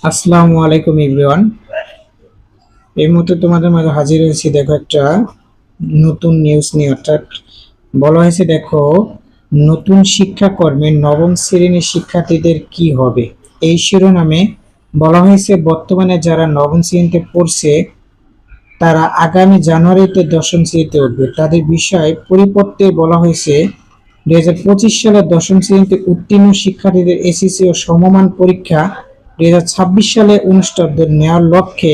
আসসালামু আলাইকুম এভরিওয়ান। এই মুহূর্তে তোমাদের মাঝে হাজির হয়েছি, দেখো একটা নতুন নিউজ নিয়ে, অর্থাৎ বলা হয়েছে, দেখো, নতুন শিক্ষাকর্মের নবম শ্রেণির শিক্ষার্থীদের কি হবে? এই শিরোনামে বলা হয়েছে, বর্তমানে যারা নবম শ্রেণীতে পড়ছে, তারা আগামী জানুয়ারিতে দশম শ্রেণীতে উঠবে। তাদের বিষয় পরিপত্রে বলা হয়েছে, দুই হাজার পঁচিশ সালে দশম শ্রেণীতে উত্তীর্ণ শিক্ষার্থীদের এসএসসি ও সমমান পরীক্ষা দুই হাজার ছাব্বিশ সালে অনুষ্ঠিত নেওয়ার লক্ষ্যে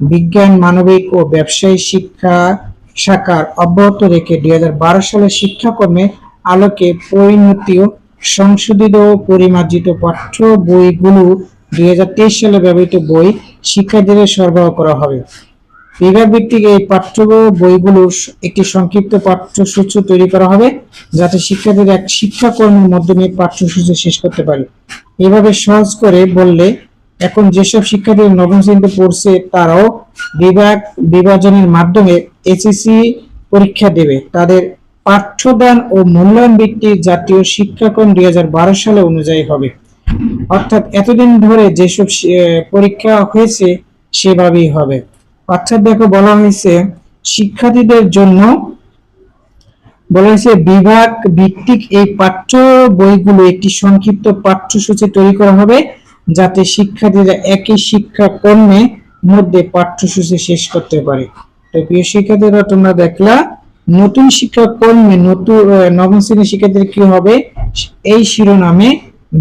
বিজ্ঞান, মানবিক ও ব্যবসায়ী শিক্ষা শাখার অব্যাহত রেখে দুই হাজার বারো সালে শিক্ষাক্রমে আলোকে পরিণতি ও সংশোধিত ও পরিমার্জিত পাঠ্য বইগুলো দুই হাজার তেইশ সালে ব্যবহৃত বই শিক্ষার্থীদের সরবরাহ করা হবে। বিভাগ ভিত্তিক এই পাঠ্য বইগুলোর একটি সংক্ষিপ্ত পাঠ্যসূচি তৈরি করা হবে, যাতে শিক্ষার্থীরা এক শিক্ষাকর্মের মাধ্যমে পাঠ্যসূচি শেষ করতে পারে। এভাবে সহজ করে বললে এখন যেসব শিক্ষার্থী নবম শ্রেণীতে পড়ছে, তারাও বিভাগ বিভাজনের মাধ্যমে এসএসসি পরীক্ষা দেবে। তাদের পাঠ্যদান ও মূল্যায়ন ভিত্তিক জাতীয় শিক্ষাক্রম দুই সালে অনুযায়ী হবে। অর্থাৎ এতদিন ধরে যেসব পরীক্ষা হয়েছে, সেভাবেই হবে। অর্থাৎ দেখো বলা হয়েছে, শিক্ষার্থীদের জন্য বলা হয়েছে, বিভাগ ভিত্তিক এই পাঠ্য বইগুলো একটি সংক্ষিপ্ত পাঠ্যসূচি তৈরি করা হবে। যাতে শিক্ষার্থীরা একই শিক্ষাক্রমে মধ্যে পাঠ্যসূচি শেষ করতে পারে। তো প্রিয় শিক্ষার্থীরা, তোমরা দেখলা, নতুন শিক্ষাক্রমে নতুন নবম শ্রেণির শিক্ষার্থীদের কি হবে? এই শিরোনামে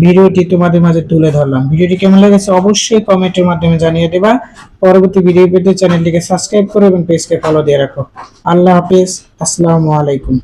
ভিডিওটি তোমাদের মাঝে তুলে ধরলাম। ভিডিওটি কেমন লেগেছে অবশ্যই কমেন্টের মাধ্যমে জানিয়ে দেবা। পরবর্তী ভিডিও পেতে চ্যানেলটিকে সাবস্ক্রাইব করো এবং পেজকে ফলো দিয়ে রাখো। আল্লাহ হাফিজ। আসসালামু আলাইকুম।